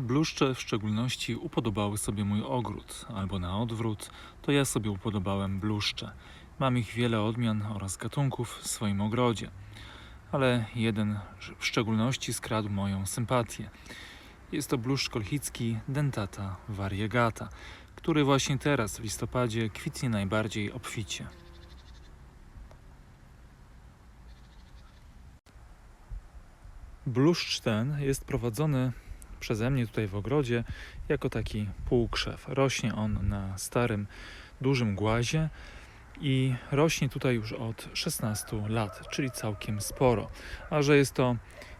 Bluszcze w szczególności upodobały sobie mój ogród, albo na odwrót, to ja sobie upodobałem bluszcze. Mam ich wiele odmian oraz gatunków w swoim ogrodzie, ale jeden w szczególności skradł moją sympatię. Jest to bluszcz kolchicki dentata variegata, który właśnie teraz w listopadzie kwitnie najbardziej obficie. Bluszcz ten jest prowadzony przeze mnie tutaj w ogrodzie jako taki półkrzew. Rośnie on na starym, dużym głazie i rośnie tutaj już od 16 lat, czyli całkiem sporo. A że jest to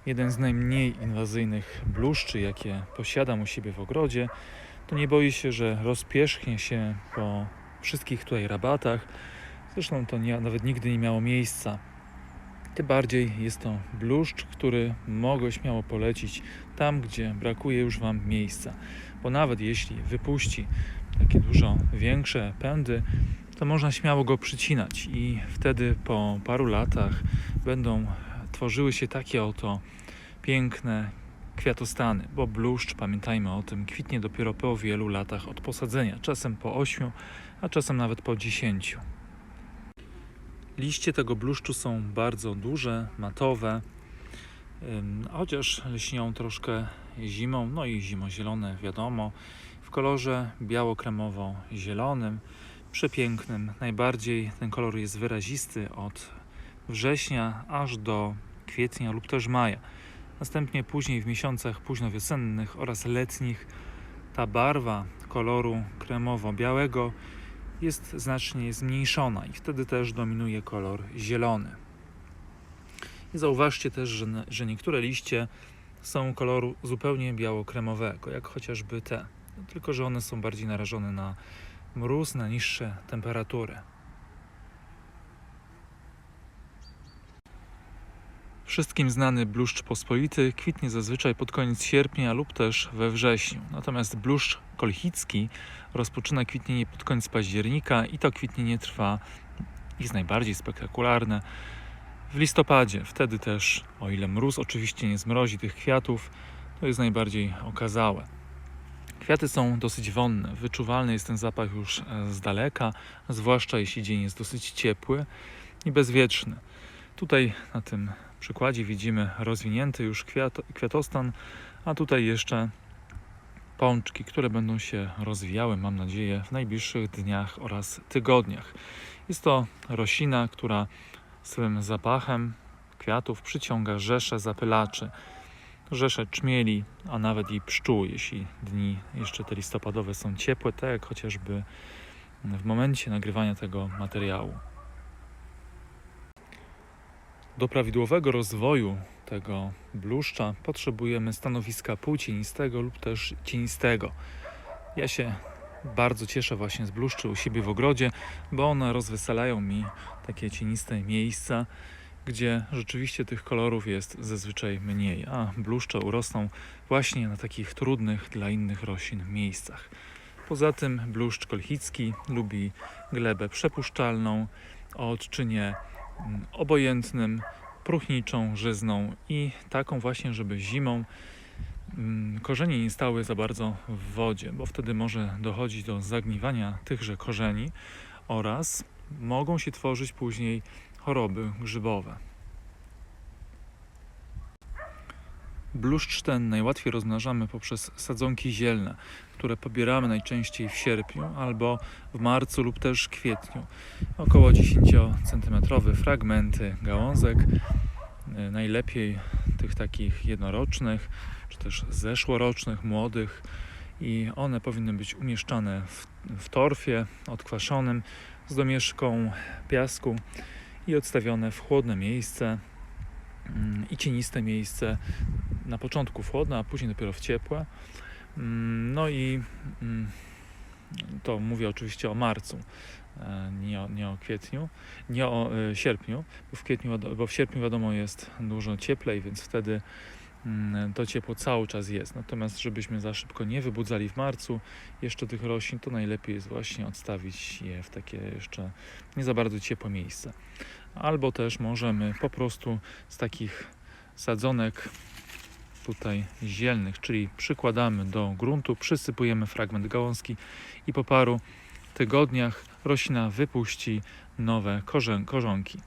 jeden z najmniej inwazyjnych bluszczy, jakie posiadam u siebie w ogrodzie, to nie boję się, że rozpierzchnie się po wszystkich tutaj rabatach. Zresztą to nie, nawet nigdy nie miało miejsca. Bardziej jest to bluszcz, który mogę śmiało polecić tam, gdzie brakuje już Wam miejsca. Bo nawet jeśli wypuści takie dużo większe pędy, to można śmiało go przycinać i wtedy po paru latach będą tworzyły się takie oto piękne kwiatostany, bo bluszcz, pamiętajmy o tym, kwitnie dopiero po wielu latach od posadzenia, czasem po 8, a czasem nawet po 10. Liście tego bluszczu są bardzo duże, matowe, chociaż lśnią troszkę zimą, no i zimozielone wiadomo, w kolorze biało-kremowo-zielonym, przepięknym. Najbardziej ten kolor jest wyrazisty od września aż do kwietnia lub też maja. Następnie później w miesiącach późnowiosennych oraz letnich ta barwa koloru kremowo-białego jest znacznie zmniejszona i wtedy też dominuje kolor zielony. I zauważcie też, że, że niektóre liście są koloru zupełnie biało-kremowego, jak chociażby te, tylko że one są bardziej narażone na mróz, na niższe temperatury. Wszystkim znany bluszcz pospolity kwitnie zazwyczaj pod koniec sierpnia lub też we wrześniu. Natomiast bluszcz kolchicki rozpoczyna kwitnienie pod koniec października i to kwitnienie trwa, jest najbardziej spektakularne, w listopadzie. Wtedy też, o ile mróz oczywiście nie zmrozi tych kwiatów, to jest najbardziej okazałe. Kwiaty są dosyć wonne, wyczuwalny jest ten zapach już e, z daleka, zwłaszcza jeśli dzień jest dosyć ciepły i bezwietrzny. Tutaj na tym przykładzie widzimy rozwinięty już kwiat, kwiatostan, a tutaj jeszcze pączki, które będą się rozwijały, mam nadzieję, w najbliższych dniach oraz tygodniach. Jest to roślina, która swym zapachem kwiatów przyciąga rzesze zapylaczy, rzesze czmieli, a nawet i pszczół, jeśli dni jeszcze te listopadowe są ciepłe, tak jak chociażby w momencie nagrywania tego materiału. Do prawidłowego rozwoju tego bluszcza potrzebujemy stanowiska półcienistego lub też cienistego. Ja się bardzo cieszę właśnie z bluszczy u siebie w ogrodzie, bo one rozweselają mi takie cieniste miejsca, gdzie rzeczywiście tych kolorów jest zazwyczaj mniej, a bluszcze urosną właśnie na takich trudnych dla innych roślin miejscach. Poza tym bluszcz kolchicki lubi glebę przepuszczalną o odczynie obojętnym, próchniczą, żyzną i taką właśnie, żeby zimą mm, korzenie nie stały za bardzo w wodzie, bo wtedy może dochodzić do zagniwania tychże korzeni oraz mogą się tworzyć później choroby grzybowe. Bluszcz ten najłatwiej rozmnażamy poprzez sadzonki zielne, które pobieramy najczęściej w sierpniu albo w marcu lub też kwietniu. Około 10 cm fragmenty gałązek, y, najlepiej tych takich jednorocznych, czy też zeszłorocznych, młodych i one powinny być umieszczane w, w torfie odkwaszonym z domieszką piasku i odstawione w chłodne miejsce mm, i cieniste miejsce. Na początku w chłodne, a później dopiero w ciepłe. Mm, No i mm, to mówię oczywiście o marcu, e, nie o, nie o kwietniu, nie o e, sierpniu, bo w, kwietniu, bo w sierpniu wiadomo jest dużo cieplej, więc wtedy mm, to ciepło cały czas jest. Natomiast żebyśmy za szybko nie wybudzali w marcu jeszcze tych roślin, to najlepiej jest właśnie odstawić je w takie jeszcze nie za bardzo ciepłe miejsce. Albo też możemy po prostu z takich sadzonek tutaj zielnych, czyli przykładamy do gruntu, przysypujemy fragment gałązki i po paru tygodniach roślina wypuści nowe korzonki.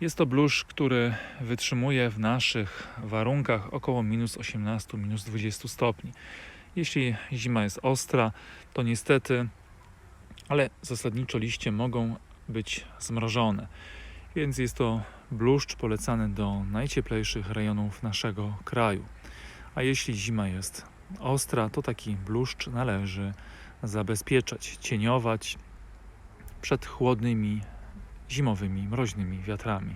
Jest to bluszcz, który wytrzymuje w naszych warunkach około minus 18, minus 20 stopni. Jeśli zima jest ostra, to niestety, ale zasadniczo liście mogą być zmrożone. Więc jest to bluszcz polecany do najcieplejszych rejonów naszego kraju. A jeśli zima jest ostra, to taki bluszcz należy zabezpieczać, cieniować przed chłodnymi, zimowymi, mroźnymi wiatrami.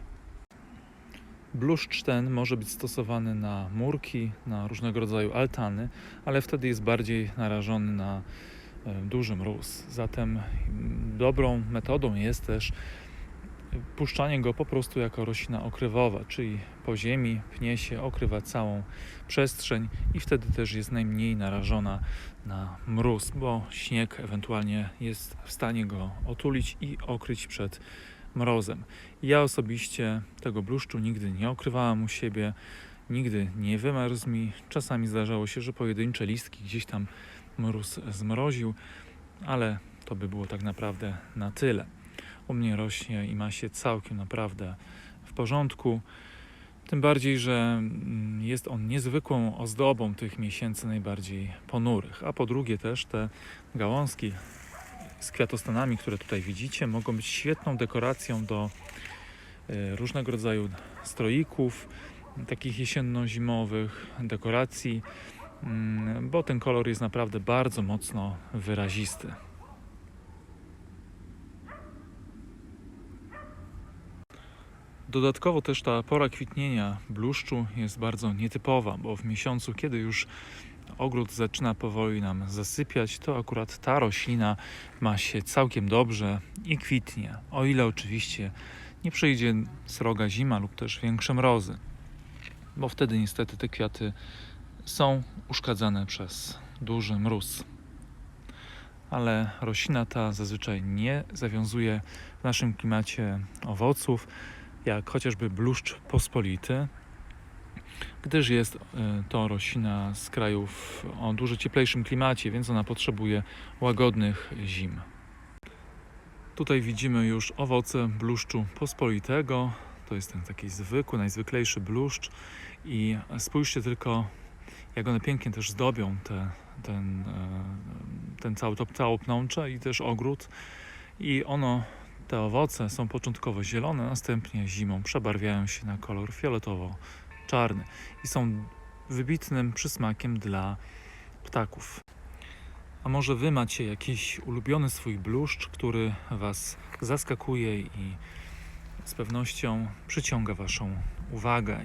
Bluszcz ten może być stosowany na murki, na różnego rodzaju altany, ale wtedy jest bardziej narażony na e, duży mróz. Zatem mm, dobrą metodą jest też puszczanie go po prostu jako roślina okrywowa, czyli po ziemi pnie się, okrywa całą przestrzeń i wtedy też jest najmniej narażona na mróz, bo śnieg ewentualnie jest w stanie go otulić i okryć przed mrozem. Ja osobiście tego bluszczu nigdy nie okrywałam u siebie, nigdy nie wymarzł mi. Czasami zdarzało się, że pojedyncze listki gdzieś tam mróz zmroził, ale to by było tak naprawdę na tyle. U mnie rośnie i ma się całkiem naprawdę w porządku. Tym bardziej, że mm, jest on niezwykłą ozdobą tych miesięcy najbardziej ponurych. A po drugie też te gałązki z kwiatostanami, które tutaj widzicie, mogą być świetną dekoracją do e, różnego rodzaju stroików, takich jesienno-zimowych, dekoracji, mm, bo ten kolor jest naprawdę bardzo mocno wyrazisty. Dodatkowo też ta pora kwitnienia bluszczu jest bardzo nietypowa, bo w miesiącu, kiedy już ogród zaczyna powoli nam zasypiać, to akurat ta roślina ma się całkiem dobrze i kwitnie, o ile oczywiście nie przyjdzie sroga zima lub też większe mrozy, bo wtedy niestety te kwiaty są uszkadzane przez duży mróz. Ale roślina ta zazwyczaj nie zawiązuje w naszym klimacie owoców, jak chociażby bluszcz pospolity, gdyż jest e, to roślina z krajów o dużo cieplejszym klimacie, więc ona potrzebuje łagodnych zim. Tutaj widzimy już owoce bluszczu pospolitego. To jest ten taki zwykły, najzwyklejszy bluszcz i spójrzcie tylko, jak one pięknie też zdobią te, ten, e, ten cały, to całe pnącze i też ogród. I ono te owoce są początkowo zielone, następnie zimą przebarwiają się na kolor fioletowo-czarny i są wybitnym przysmakiem dla ptaków. A może Wy macie jakiś ulubiony swój bluszcz, który Was zaskakuje i z pewnością przyciąga Waszą uwagę?